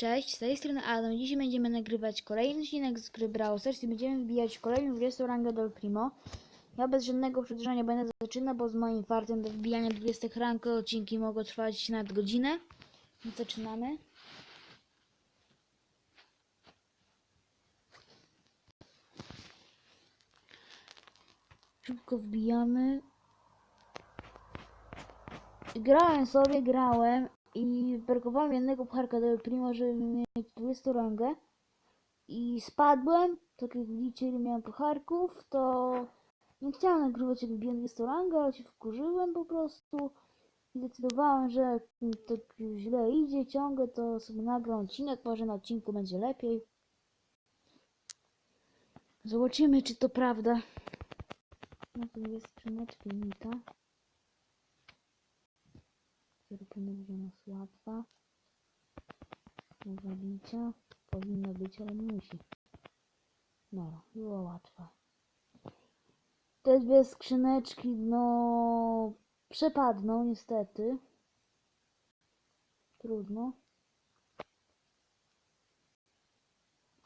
Cześć, z tej strony Adam. Dzisiaj będziemy nagrywać kolejny odcinek z gry i będziemy wbijać kolejną 20 rangę Del Primo. Ja bez żadnego przedłużania będę zaczynał, bo z moim fartem do wbijania 20 rank odcinki mogą trwać nawet godzinę. Więc zaczynamy. Szybko wbijamy. Grałem sobie, grałem i brakowałem jednego pucharka do Primo, żeby mieć 20 rangę. I spadłem, tak jak widzicie ile miałem pucharków, to nie chciałem nagrywać jak wbiłem 20 rangę, ale się wkurzyłem po prostu. I zdecydowałem, że tak źle idzie ciągle, to sobie nagram odcinek, może na odcinku będzie lepiej. Zobaczymy, czy to prawda. No tu jest skrzyneczka Nita. Być u nas łatwa zabicia. Powinna być, ale nie musi. No, była łatwa. Te dwie skrzyneczki, no, przepadną niestety. Trudno.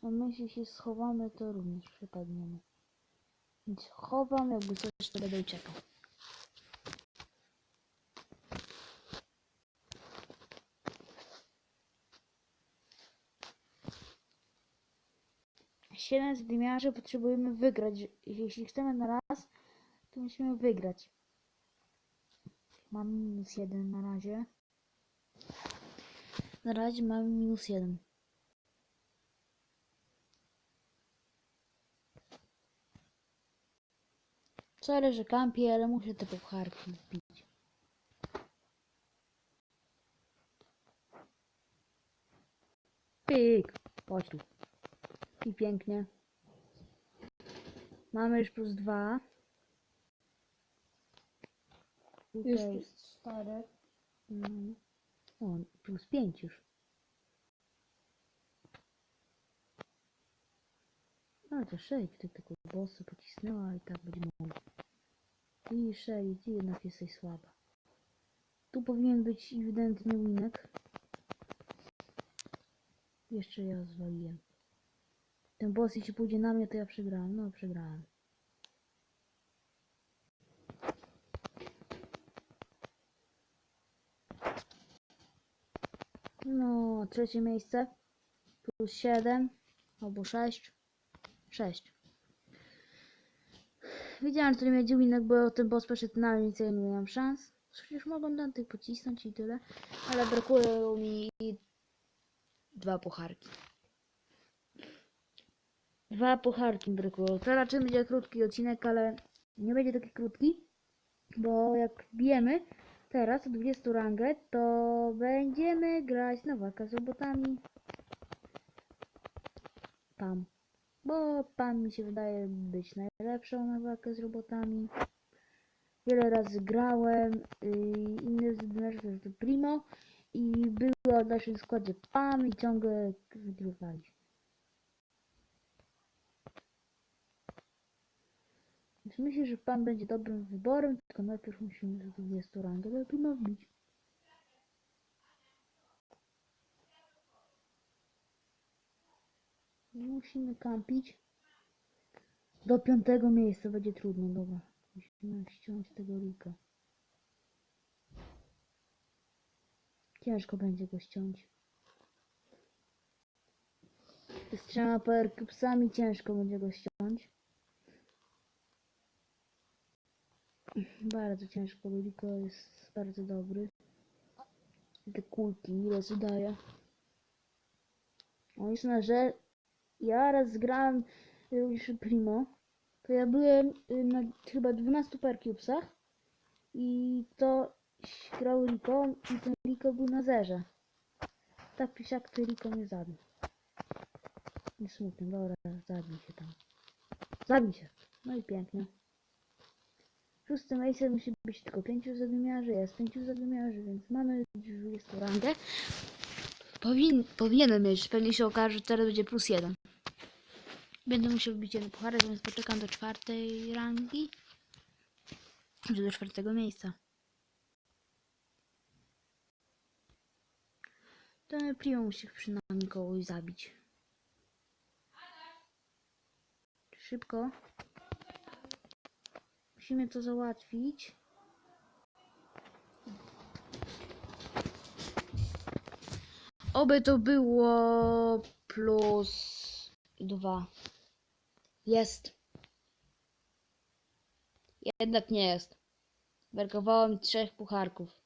A my jeśli się schowamy, to również przepadniemy. Więc chowam, jakby coś, to będę uciekał. Siedem zdymiarzy potrzebujemy wygrać. Jeśli chcemy na raz, to musimy wygrać. Mam minus jeden na razie. Na razie mam minus jeden. Sorry, że kampię, ale muszę te pucharki wbić. Pyk! Chodź. I pięknie. Mamy już plus dwa. Już jest cztery. mm, o, plus pięć już. A to sześć, ty tylko bossy pocisnęła i tak będzie mogło. I sześć, ty jednak jesteś słaba. Tu powinien być ewidentnie winek. Jeszcze ja zwaliłem. Ten boss jeśli pójdzie na mnie, to ja przegrałem. No, przegrałem. No, trzecie miejsce. Plus 7 albo 6. 6. Wiedziałem, że to nie będzie winek, bo ten boss poszedł na więc ja nie miałem szans. Przecież mogą tam tych pocisnąć i tyle. Ale brakuje mi dwa pucharki. Dwa pucharki mi brakuje. To raczej będzie krótki odcinek, ale nie będzie taki krótki, bo jak bijemy teraz o 20 rangę, to będziemy grać na walkę z robotami. Pam. Bo pan mi się wydaje być najlepszą na walkę z robotami. Wiele razy grałem, yy, inny z Primo i było w naszym składzie Pam i ciągle wygrywaliśmy. Więc myślę, że Pan będzie dobrym wyborem, tylko najpierw musimy do 20 rangę wbić. Musimy kampić. Do piątego miejsca będzie trudno, dobra. Musimy ściąć tego Rika. Ciężko będzie go ściąć. Z trzema power cubesami ciężko będzie go ściąć. Bardzo ciężko, bo Riko jest bardzo dobry. Te kulki ile zadaje. On jest na że ja raz zgrałem y, już Primo, to ja byłem y, na chyba 12 percubesach i to grał Rico i ten Rico był na zerze. Tak czy siak to Rico mnie zabił. Nie smutny, dobra, zabij się tam. Zabij się. No i pięknie. Szóste miejsce musi być tylko pięciu zadymiarzy, jest pięciu zadymiarzy, więc mamy 20 rangę. Powin, powinienem mieć, pewnie się okaże, że teraz będzie plus jeden. Będę musiał wbić jeden pucharek, więc poczekam do czwartej rangi. Czy do czwartego miejsca. Ten Primo musi przynajmniej kogoś zabić. Szybko. Musimy to załatwić. Oby to było plus dwa. Jest. Jednak nie jest. Brakowało mi trzech pucharków.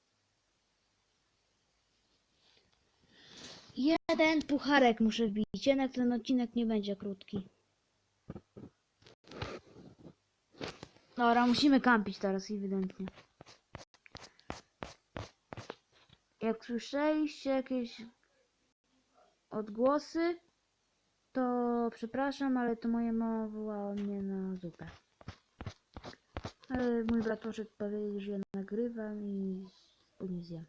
Jeden pucharek muszę wbić, jednak ten odcinek nie będzie krótki. Dobra, musimy kampić teraz ewidentnie. Jak słyszeliście jakieś odgłosy, to przepraszam, ale to moja mama wołała mnie na zupę. Ale mój brat poszedł powiedzieć, że ja nagrywam i później zjem.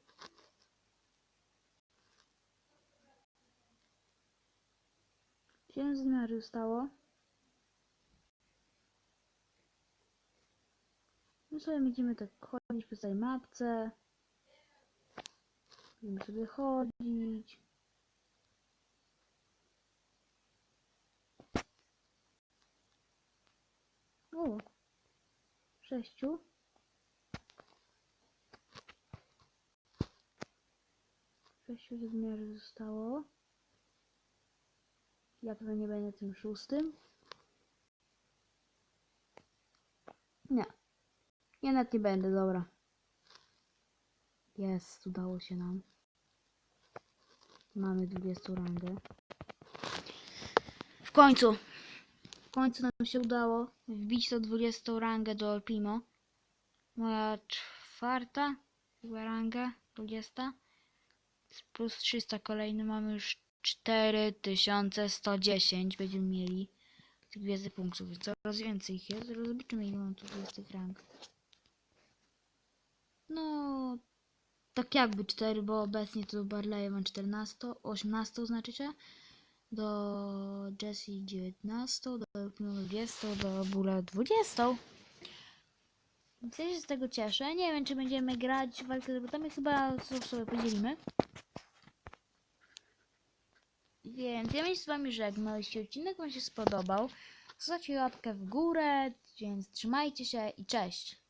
Zmiarzy zostało. My sobie będziemy tak chodzić po tej mapce. Będziemy sobie chodzić. O! Sześciu. Sześciu zmiarzy zostało. Ja pewnie nie będę tym szóstym. Nie. Jednak nie będę, dobra. Jest, udało się nam. Mamy 20 rangę. W końcu! W końcu nam się udało wbić to 20 rangę do Primo. Moja czwarta chyba ranga, 20. Plus 300 kolejny mamy już 4110 będziemy mieli tych gwiazdy punktów. Coraz więcej ich jest. Zaraz Zobaczymy ile mam tu 20 rank. No tak jakby 4, bo obecnie to Barley mam 14, 18 znaczycie. Do Jessie 19, do Pino 20, do Bula 20. Więc ja się z tego cieszę. Nie wiem, czy będziemy grać w walkę z robotami. Chyba to sobie podzielimy. Więc ja się z wami żegnam. Jeśli odcinek wam się spodobał, zostawcie łapkę w górę. Więc trzymajcie się i cześć.